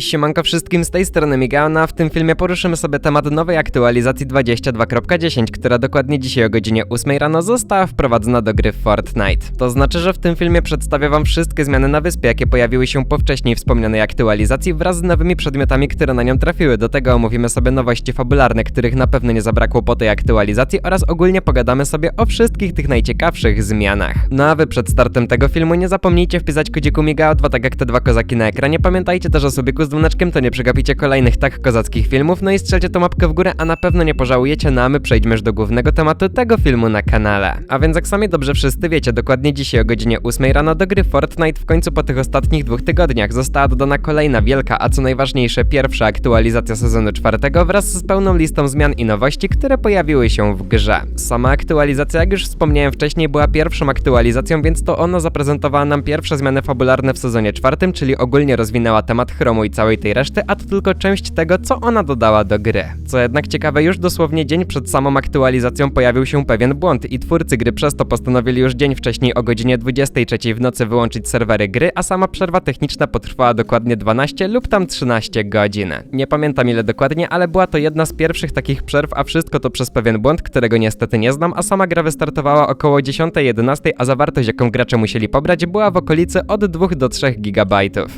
Siemanko wszystkim, z tej strony Migana, a w tym filmie poruszymy sobie temat nowej aktualizacji 22.10, która dokładnie dzisiaj o godzinie 8 rano została wprowadzona do gry Fortnite. To znaczy, że w tym filmie przedstawię wam wszystkie zmiany na wyspie, jakie pojawiły się po wcześniej wspomnianej aktualizacji wraz z nowymi przedmiotami, które na nią trafiły. Do tego omówimy sobie nowości fabularne, których na pewno nie zabrakło po tej aktualizacji oraz ogólnie pogadamy sobie o wszystkich tych najciekawszych zmianach. No a wy przed startem tego filmu nie zapomnijcie wpisać kodziku MIGAO2, tak jak te dwa kozaki na ekranie. Pamiętajcie też o z dzwoneczkiem, to nie przegapicie kolejnych tak kozackich filmów, no i strzelcie tą łapkę w górę, a na pewno nie pożałujecie, no a my przejdźmy już do głównego tematu tego filmu na kanale. A więc jak sami dobrze wszyscy wiecie, dokładnie dzisiaj o godzinie 8 rano do gry Fortnite w końcu po tych ostatnich dwóch tygodniach została dodana kolejna wielka, a co najważniejsze pierwsza aktualizacja sezonu czwartego wraz z pełną listą zmian i nowości, które pojawiły się w grze. Sama aktualizacja, jak już wspomniałem wcześniej, była pierwszą aktualizacją, więc to ona zaprezentowała nam pierwsze zmiany fabularne w sezonie czwartym, czyli ogólnie rozwinęła temat chromu i całej tej reszty, a to tylko część tego, co ona dodała do gry. Co jednak ciekawe, już dosłownie dzień przed samą aktualizacją pojawił się pewien błąd i twórcy gry przez to postanowili już dzień wcześniej o godzinie 23 w nocy wyłączyć serwery gry, a sama przerwa techniczna potrwała dokładnie 12 lub tam 13 godzin. Nie pamiętam ile dokładnie, ale była to jedna z pierwszych takich przerw, a wszystko to przez pewien błąd, którego niestety nie znam, a sama gra wystartowała około 10-11, a zawartość jaką gracze musieli pobrać była w okolicy od 2 do 3 GB.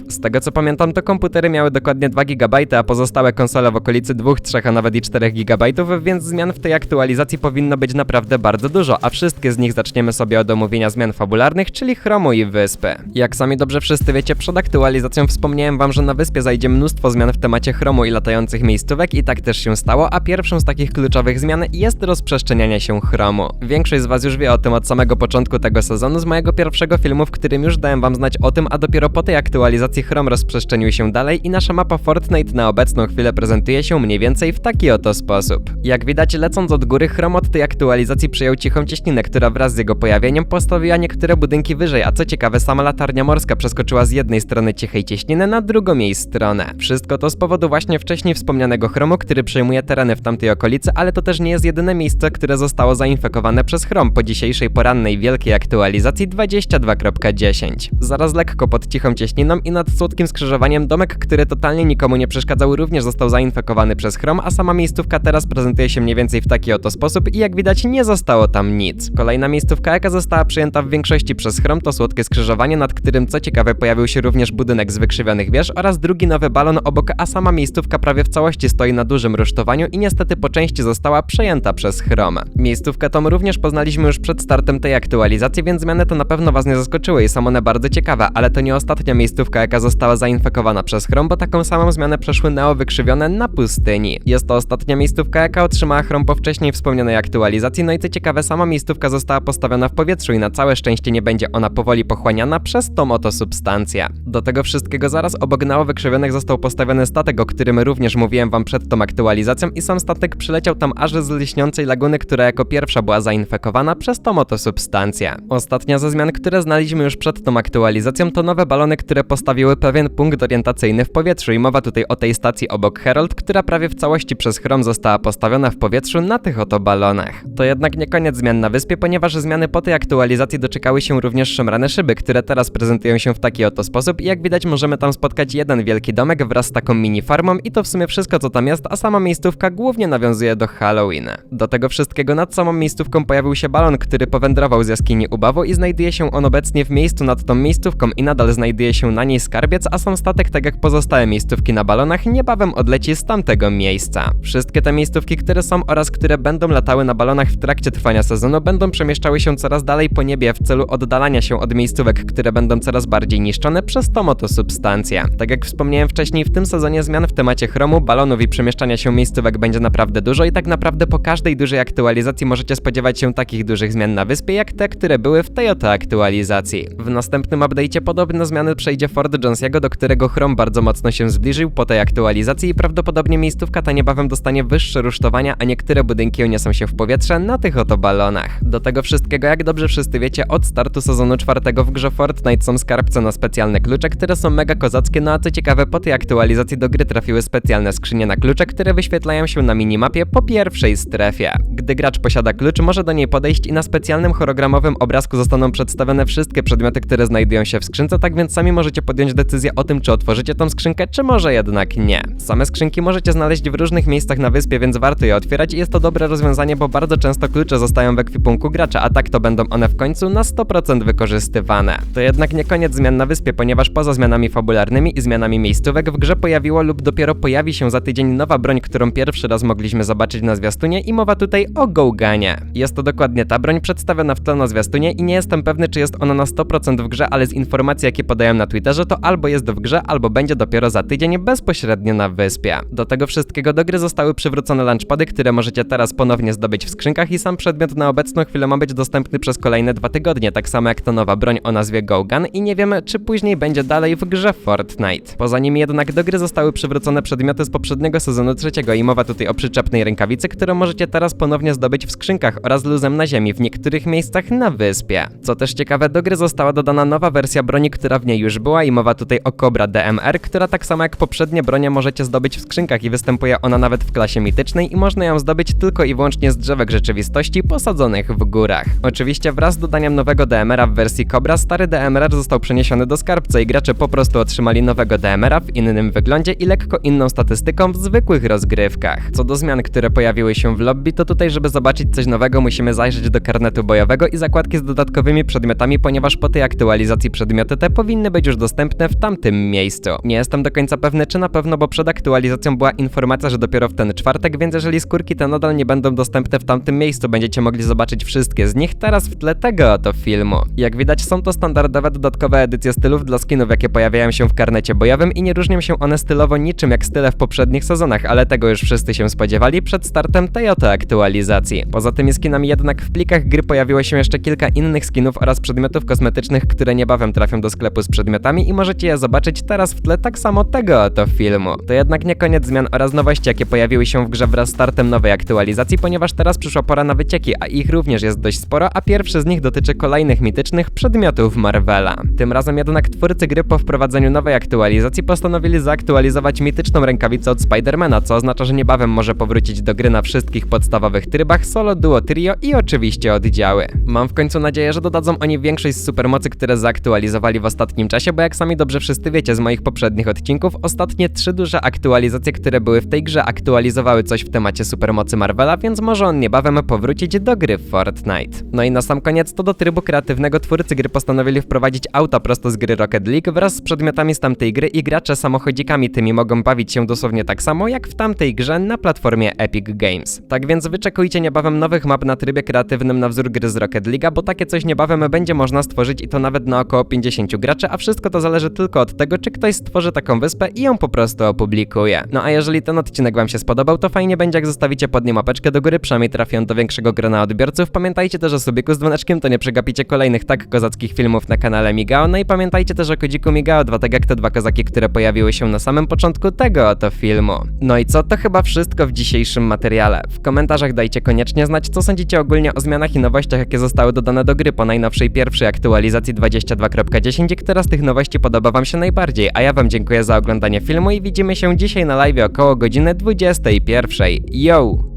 Z tego co pamiętam, to komputery miały dokładnie 2 GB, a pozostałe konsole w okolicy 2, 3, a nawet i 4 GB, więc zmian w tej aktualizacji powinno być naprawdę bardzo dużo, a wszystkie z nich zaczniemy sobie od omówienia zmian fabularnych, czyli chromu i wyspy. Jak sami dobrze wszyscy wiecie, przed aktualizacją wspomniałem wam, że na wyspie zajdzie mnóstwo zmian w temacie chromu i latających miejscówek i tak też się stało, a pierwszą z takich kluczowych zmian jest rozprzestrzenianie się chromu. Większość z was już wie o tym od samego początku tego sezonu z mojego pierwszego filmu, w którym już dałem wam znać o tym, a dopiero po tej aktualizacji chrom rozprzestrzenił się dalej i nasza mapa Fortnite na obecną chwilę prezentuje się mniej więcej w taki oto sposób. Jak widać, lecąc od góry, chrom od tej aktualizacji przyjął cichą cieśninę, która wraz z jego pojawieniem postawiła niektóre budynki wyżej, a co ciekawe, sama latarnia morska przeskoczyła z jednej strony cichej cieśniny na drugą jej stronę. Wszystko to z powodu właśnie wcześniej wspomnianego chromu, który przejmuje tereny w tamtej okolicy, ale to też nie jest jedyne miejsce, które zostało zainfekowane przez chrom po dzisiejszej porannej wielkiej aktualizacji 22.10. Zaraz lekko pod cichą cieśniną i nad słodkim skrzyżowaniem domek, który totalnie nikomu nie przeszkadzał, również został zainfekowany przez chrom, a sama miejscówka teraz prezentuje się mniej więcej w taki oto sposób i jak widać nie zostało tam nic. Kolejna miejscówka, jaka została przyjęta w większości przez chrom, to słodkie skrzyżowanie, nad którym co ciekawe pojawił się również budynek z wykrzywionych wież oraz drugi nowy balon obok, a sama miejscówka prawie w całości stoi na dużym rusztowaniu i niestety po części została przejęta przez chrom. Miejscówkę tą również poznaliśmy już przed startem tej aktualizacji, więc zmiany to na pewno was nie zaskoczyły i są one bardzo ciekawe, ale to nie ostatnia miejscówka, jaka została zainfekowana przez chrom, bo taką samą zmianę przeszły neo wykrzywione na pustyni. Jest to ostatnia miejscówka, jaka otrzymała chrom po wcześniej wspomnianej aktualizacji, no i co ciekawe, sama miejscówka została postawiona w powietrzu i na całe szczęście nie będzie ona powoli pochłaniana przez tą oto substancję. Do tego wszystkiego zaraz obok neo wykrzywionych został postawiony statek, o którym również mówiłem wam przed tą aktualizacją i sam statek przyleciał tam aż z lśniącej laguny, która jako pierwsza była zainfekowana przez tą oto substancję. Ostatnia ze zmian, które znaliśmy już przed tą aktualizacją, to nowe balony, które postawiły pewien punkt orientacyjny w powietrzu i mowa tutaj o tej stacji obok Herald, która prawie w całości przez chrom została postawiona w powietrzu na tych oto balonach. To jednak nie koniec zmian na wyspie, ponieważ zmiany po tej aktualizacji doczekały się również szemrane szyby, które teraz prezentują się w taki oto sposób i jak widać możemy tam spotkać jeden wielki domek wraz z taką mini farmą i to w sumie wszystko co tam jest, a sama miejscówka głównie nawiązuje do Halloween. Do tego wszystkiego nad samą miejscówką pojawił się balon, który powędrował z jaskini Ubawu i znajduje się on obecnie w miejscu nad tą miejscówką i nadal znajduje się na niej skarbiec, a sam statek, tak jak pozostałe miejscówki na balonach, niebawem odleci z tamtego miejsca. Wszystkie te miejscówki, które są oraz które będą latały na balonach w trakcie trwania sezonu, będą przemieszczały się coraz dalej po niebie w celu oddalania się od miejscówek, które będą coraz bardziej niszczone przez tą oto substancję. Tak jak wspomniałem wcześniej, w tym sezonie zmian w temacie chromu, balonów i przemieszczania się miejscówek będzie naprawdę dużo i tak naprawdę po każdej dużej aktualizacji możecie spodziewać się takich dużych zmian na wyspie, jak te, które były w tej oto aktualizacji. W następnym update'cie podobne zmiany przejdzie Fort Jonesiego, do którego chrom bardzo mocno się zbliżył po tej aktualizacji i prawdopodobnie miejscówka ta niebawem dostanie wyższe rusztowania, a niektóre budynki uniosą się w powietrze na tych oto balonach. Do tego wszystkiego, jak dobrze wszyscy wiecie, od startu sezonu czwartego w grze Fortnite są skarbce na specjalne klucze, które są mega kozackie, no a co ciekawe, po tej aktualizacji do gry trafiły specjalne skrzynie na klucze, które wyświetlają się na minimapie po pierwszej strefie. Gdy gracz posiada klucz, może do niej podejść i na specjalnym hologramowym obrazku zostaną przedstawione wszystkie przedmioty, które znajdują się w skrzynce, tak więc sami możecie podjąć decyzję o tym, czy otworzycie tą skrzynkę, czy może jednak nie. Same skrzynki możecie znaleźć w różnych miejscach na wyspie, więc warto je otwierać i jest to dobre rozwiązanie, bo bardzo często klucze zostają w ekwipunku gracza, a tak to będą one w końcu na 100% wykorzystywane. To jednak nie koniec zmian na wyspie, ponieważ poza zmianami fabularnymi i zmianami miejscówek w grze pojawiło lub dopiero pojawi się za tydzień nowa broń, którą pierwszy raz mogliśmy zobaczyć na zwiastunie i mowa tutaj o Gouganie. Jest to dokładnie ta broń przedstawiona w tle na zwiastunie i nie jestem pewny, czy jest ona na 100% w grze, ale z informacji, jakie podają na Twitterze, to albo jest w grze, albo będzie dopiero za tydzień bezpośrednio na wyspie. Do tego wszystkiego do gry zostały przywrócone lunchpady, które możecie teraz ponownie zdobyć w skrzynkach i sam przedmiot na obecną chwilę ma być dostępny przez kolejne dwa tygodnie, tak samo jak ta nowa broń o nazwie Gogan i nie wiemy, czy później będzie dalej w grze Fortnite. Poza nim jednak do gry zostały przywrócone przedmioty z poprzedniego sezonu trzeciego i mowa tutaj o przyczepnej rękawicy, którą możecie teraz ponownie zdobyć w skrzynkach oraz luzem na ziemi w niektórych miejscach na wyspie. Co też ciekawe, do gry została dodana nowa wersja broni, która w niej już była i mowa tutaj o Cobra DMR, która tak samo jak poprzednie bronie możecie zdobyć w skrzynkach i występuje ona nawet w klasie mitycznej i można ją zdobyć tylko i wyłącznie z drzewek rzeczywistości posadzonych w górach. Oczywiście wraz z dodaniem nowego DMR-a w wersji Cobra, stary DMR został przeniesiony do skarbca i gracze po prostu otrzymali nowego DMR-a w innym wyglądzie i lekko inną statystyką w zwykłych rozgrywkach. Co do zmian, które pojawiły się w lobby, to tutaj, żeby zobaczyć coś nowego, musimy zajrzeć do karnetu bojowego i zakładki z dodatkowymi przedmiotami, ponieważ po tej aktualizacji przedmioty te powinny być już dostępne w tamtym miejscu. Nie jestem do końca pewny, czy na pewno, bo przed aktualizacją była informacja, że dopiero w ten czwartek, więc jeżeli skórki te nadal nie będą dostępne w tamtym miejscu, będziecie mogli zobaczyć wszystkie z nich teraz w tle tego oto filmu. Jak widać, są to standardowe dodatkowe edycje stylów dla skinów, jakie pojawiają się w karnecie bojowym i nie różnią się one stylowo niczym jak style w poprzednich sezonach, ale tego już wszyscy się spodziewali przed startem tej oto aktualizacji. Poza tymi skinami jednak w plikach gry pojawiło się jeszcze kilka innych skinów oraz przedmiotów kosmetycznych, które niebawem trafią do sklepu z przedmiotami i możecie je zobaczyć teraz w tle tak samo tego oto filmu. To jednak nie koniec zmian oraz nowości, jakie pojawiły się w grze wraz z startem nowej aktualizacji, ponieważ teraz przyszła pora na wycieki, a ich również jest dość sporo, a pierwszy z nich dotyczy kolejnych mitycznych przedmiotów Marvela. Tym razem jednak twórcy gry po wprowadzeniu nowej aktualizacji postanowili zaktualizować mityczną rękawicę od Spidermana, co oznacza, że niebawem może powrócić do gry na wszystkich podstawowych trybach solo, duo, trio i oczywiście oddziały. Mam w końcu nadzieję, że dodadzą oni większość z supermocy, które zaktualizowali w ostatnim czasie, bo jak sami dobrze wszyscy wiecie z moich poprzednich odcinków, ostatnie trzy duże aktualizacje, które były w tej grze aktualizowały coś w temacie supermocy Marvela, więc może on niebawem powrócić do gry w Fortnite. No i na sam koniec to do trybu kreatywnego twórcy gry postanowili wprowadzić auta prosto z gry Rocket League wraz z przedmiotami z tamtej gry i gracze samochodzikami tymi mogą bawić się dosłownie tak samo jak w tamtej grze na platformie Epic Games. Tak więc wyczekujcie niebawem nowych map na trybie kreatywnym na wzór gry z Rocket League, bo takie coś niebawem będzie można stworzyć i to nawet na około 50 graczy, a wszystko to zależy tylko od tego, czy ktoś stworzy taką wyspę i ją po prostu opublikuje. No a jeżeli ten odcinek wam się spodobał, to fajnie będzie jak zostawicie pod nim łapeczkę do góry, przynajmniej trafią do większego grona odbiorców. Pamiętajcie też o subiku z dzwoneczkiem, to nie przegapicie kolejnych tak kozackich filmów na kanale Migao, no i pamiętajcie też o kodziku Migao 2, tak jak te dwa kozaki, które pojawiły się na samym początku tego oto filmu. No i co, to chyba wszystko w dzisiejszym materiale. W komentarzach dajcie koniecznie znać, co sądzicie ogólnie o zmianach i nowościach, jakie zostały dodane do gry po najnowszej pierwszej aktualizacji 22.10 i która z tych nowości podoba wam się najbardziej, a ja dziękuję za oglądanie filmu i widzimy się dzisiaj na live około godziny 21. Yo!